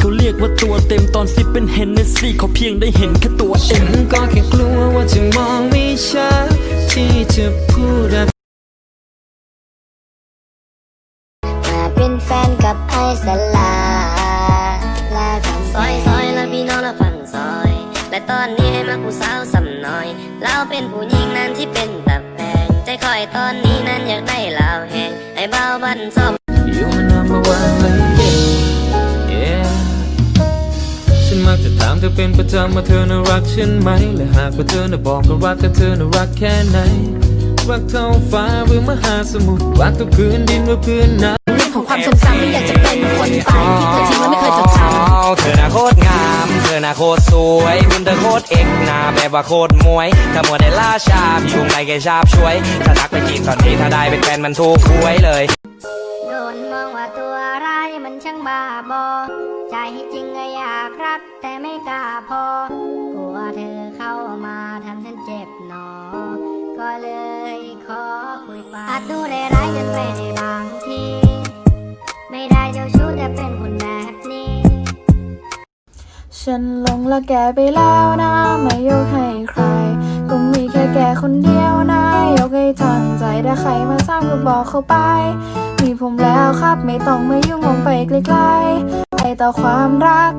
เขาเรียกว่าตัวเต็มตอนซิปเป็นเฮนเนสซี่เขาเพียงได้เห็นแค่ตัวเอฉังนก็แค่กลัวว่าจะมองไม่ชัดที่จะพูดอะไรมาเป็นแฟนกับไอ้สลาลาคำซอยซอยแล้วพี่น้องละฝั่งซอย และตอนนี้ให้มาผู้สาวสำน้อยเราเป็นผู้หญิงนั้นที่เป็นตับแพงใจคอยตอนนี้นั้นอยากได้ลาวแหงไอ้เบาบันซอบอยู่มันนำม มักจะถามเธอเป็นประจำว่าเธอน่ารักฉันไหม และหากว่าเธอน่ะบอกก็รักก็เธอน่ารักแค่ไหน รักเท่าฟ้าหรือมหาสมุทร รักทุกคืนดินว่าเพื่อนน้ำเรื่องของความทรงจำไม่อยากจะเป็นคนไปที่เธอทิ้งแล้วไม่เคยจดจำเธอน่ะโคตรงาม เธอน่ะโคตรสวยหุ่นเธอโคตรเอกหน้าแบบว่าโคตรมวยถ้ามัวได้ล่าชาพี่คงไรแกชาบช่วย ถ้าทักไปจีบตอนนี้ถ้าได้เป็นแฟนมันถูกหวยเลย โดนมองว่า บ้าบอ ใจจริงก็อยากรักแต่ไม่กล้าพอ กลัวเธอเข้ามาทำฉันเจ็บหนอ ก็เลยขอคุยไปอาจดูได้ร้ายเกินไปในบางที ไม่ได้เจ้าชู้แต่เป็นคนแบบนี้ ฉันหลงละแกไปแล้วนะ ไม่ยกให้ใคร ก็มีแค่แกคนเดียวนะ ยกให้ทันใจถ้าใครมาสร้างก็บอกเขาไป มีผมแล้วครับ ไม่ต้องมายุ่งลงไปไกลๆไปต่อความรัก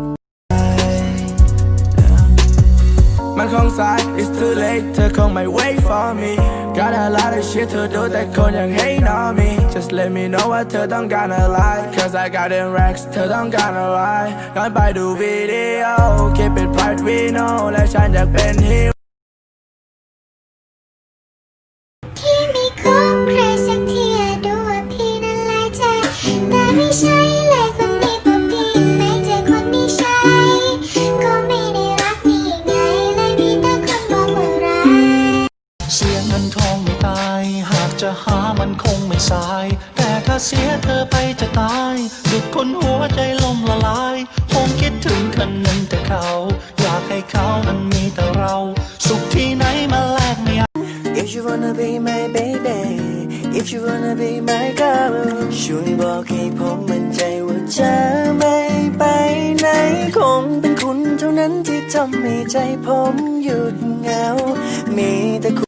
มันคงสาย it's too late เธอคงไม่ wait for me got a lot of shit to do แต่คนยัง hate on me just let me know ว่าเธอต้องการอะไร cause I got them racks เธอต้องการอะไรย้อนไปดูวิดีโอ keep it private we know และฉันอยากเป็นฮีโหามันคงไม่สาย แต่ถ้าเสียเธอไปจะตายดุดคนหัวใจล่มละลาย คงคิดถึงคนหนึ่งแต่เขา อยากให้เขานั้นมีแต่เรา สุขที่ไหนมาแลกไม่เอา If you wanna be my baby If you wanna be my girl ช่วยบอกให้ผมมั่นใจว่าจะไม่ไปไหนคงเป็นคุณเท่านั้นที่ทำให้ใจผมหยุดเหงา มีแต่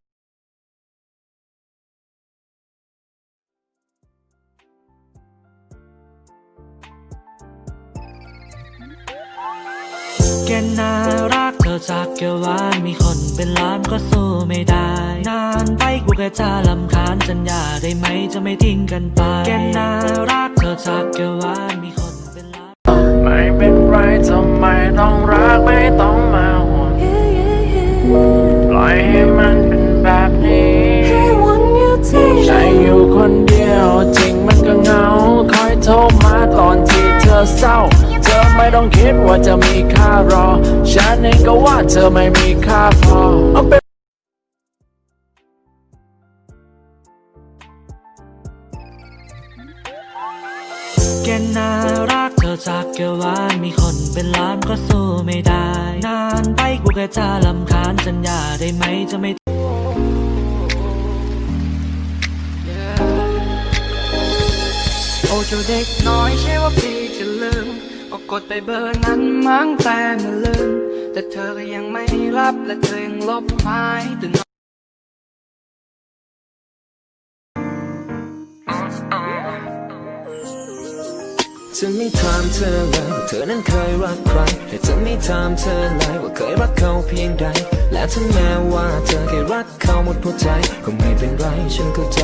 แกน่ารักเธอจากแกหวานมีคนเป็นล้านก็สู้ไม่ได้ นานไปกูแค่จะลำคาญสัญญาได้ไหมจะไม่ทิ้งกันไป แกน่ารักเธอจากแกหวานมีคน ต้องคิดว่าจะมีค่ารอ ฉันเองก็ว่าเธอไม่มีค่าพอเอาเป็นแกน่ารักเธอจากแกวานมีคนเป็นล้านก็สู้ไม่ได้ นานไปกูแค่จะลำคาญสัญญาได้ไหมจะไม่โอ้เจ้าเด็กน้อยใช่ว่าพี่ กดไปเบอร์นั้นมั้งแต่ไม่ลืม แต่เธอก็ยังไม่รับและเธอยังลบหายแต่นจะไม่ถามเธอเลยว่าเธอนั้นเคยรักใครแต่จะไม่ถามเธอเลยว่าเคยรักเขาเพียงใด และถึงแม้ว่าเธอเคยรักเขาหมดหัวใจ ก็ไม่เป็นไรฉันเข้าใจ